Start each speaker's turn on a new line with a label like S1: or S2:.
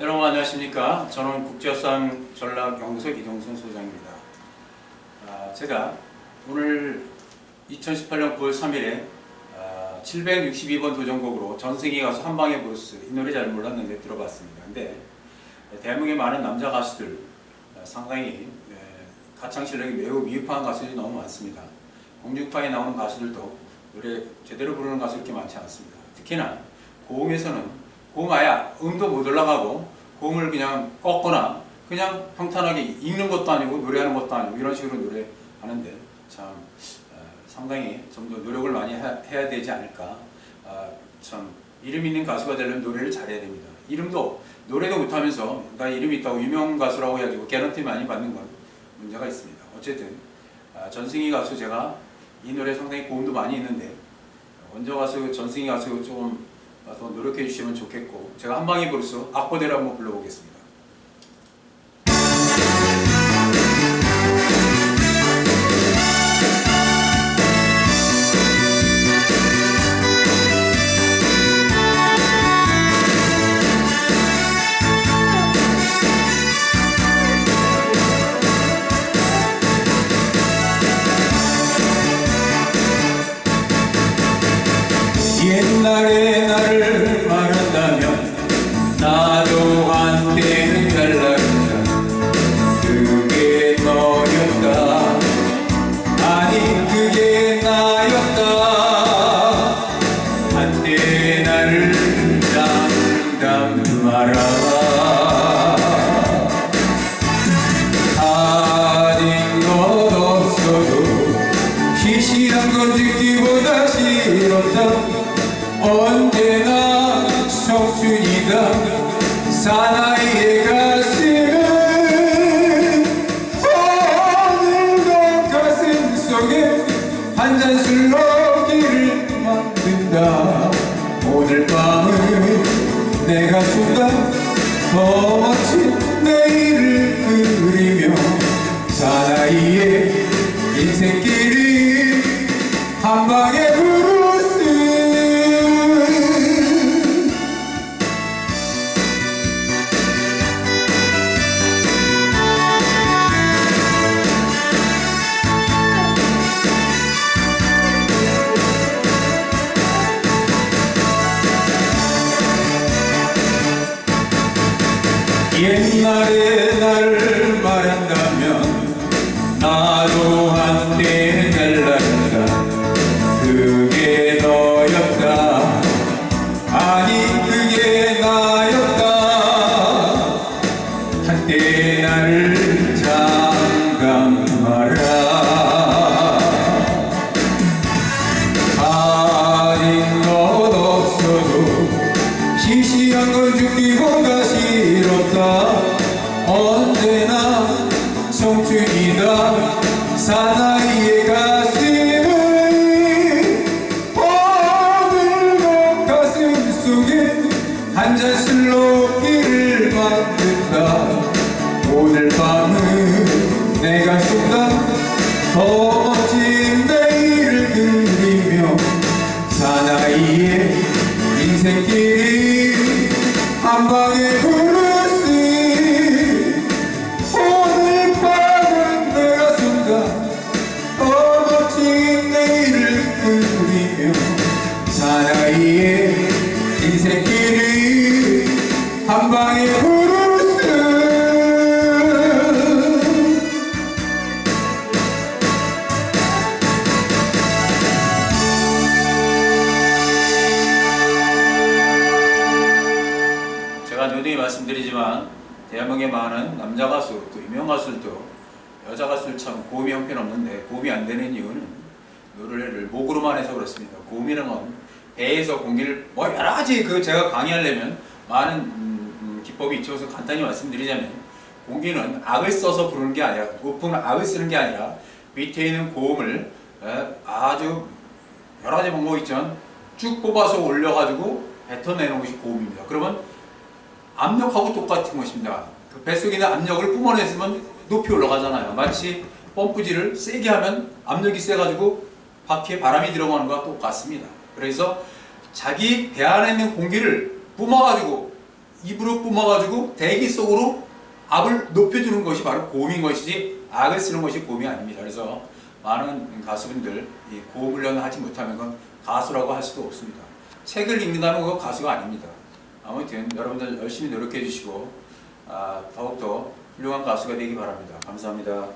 S1: 여러분 안녕하십니까? 저는 국제협상 전략 연구소 이동순 소장입니다. 아, 제가 오늘 2018년 9월 3일에 762번 도전곡으로 전승희 가수 한방의 브루스 이 노래 잘 몰랐는데 들어봤습니다. 근데 대한민국의 많은 남자 가수들 아, 상당히 예, 가창 실력이 매우 미흡한 가수들이 너무 많습니다. 공중파에 나오는 가수들도 노래 제대로 부르는 가수 이렇게 많지 않습니다. 특히나 고음에서는 고음 아예 음도 못 올라가고 고음을 그냥 꺾거나 그냥 평탄하게 읽는 것도 아니고 노래하는 것도 아니고 이런 식으로 노래하는데 참 어, 상당히 좀 더 노력을 많이 하- 해야 되지 않을까. 아, 참 이름 있는 가수가 되려면 노래를 잘해야 됩니다. 이름도 노래도 못하면서 나 이름이 있다고 유명 가수라고 해가지고 개런티 많이 받는 건 문제가 있습니다. 어쨌든 아, 전승희 가수 제가 이 노래 상당히 고음도 많이 있는데 원조 가수 전승희 가수 조금 더 노력해 주시면 좋겠고 제가 한방에 부르스 악보대로 한번 불러보겠습니다. 나도 한때 사나이의 가슴은 오늘도 가슴 속에 한 잔술 넣기를 만든다. 오늘 밤은 내가 순간 더 멋진 내일을 그리며 사나이의 인생길이 한 방에 옛날에 날 말한다면 나도 사나이의 가슴은 오늘도 가슴 속에 한 잔 술로 길을 만든다. 오늘 밤은 내가 순간 더 멋진 내일을 그리며 사나이의 인생길이 한 방에 대한민국에 많은 남자 가수 또 유명 가수들도 여자 가수들 참 고음이 형편없는데 고음이 안 되는 이유는 노래를 목으로만 해서 그렇습니다. 고음이라는 건 배에서 공기를 뭐 여러 가지 그 제가 강의하려면 많은 음, 음, 기법이 있죠. 그래서 간단히 말씀드리자면 공기는 악을 써서 부르는 게 아니라 높은 악을 쓰는 게 아니라 밑에 있는 고음을 에, 아주 여러 가지 방법이 있지만 쭉 뽑아서 올려가지고 뱉어내는 것이 고음입니다. 그러면 압력하고 똑같은 것입니다. 그 뱃속에 있는 압력을 뿜어내으면 높이 올라가잖아요. 마치 펌프질을 세게 하면 압력이 세가지고 바퀴에 바람이 들어가는 것과 똑같습니다. 그래서 자기 배 안에 있는 공기를 뿜어가지고 입으로 뿜어가지고 대기 속으로 압을 높여주는 것이 바로 고음인 것이지 악을 쓰는 것이 고음이 아닙니다. 그래서 많은 가수분들 고음 훈련을 하지 못하면 가수라고 할 수도 없습니다. 책을 읽는다는 건 가수가 아닙니다. 아무튼 여러분들 열심히 노력해 주시고 아, 더욱더 훌륭한 가수가 되기 바랍니다. 감사합니다.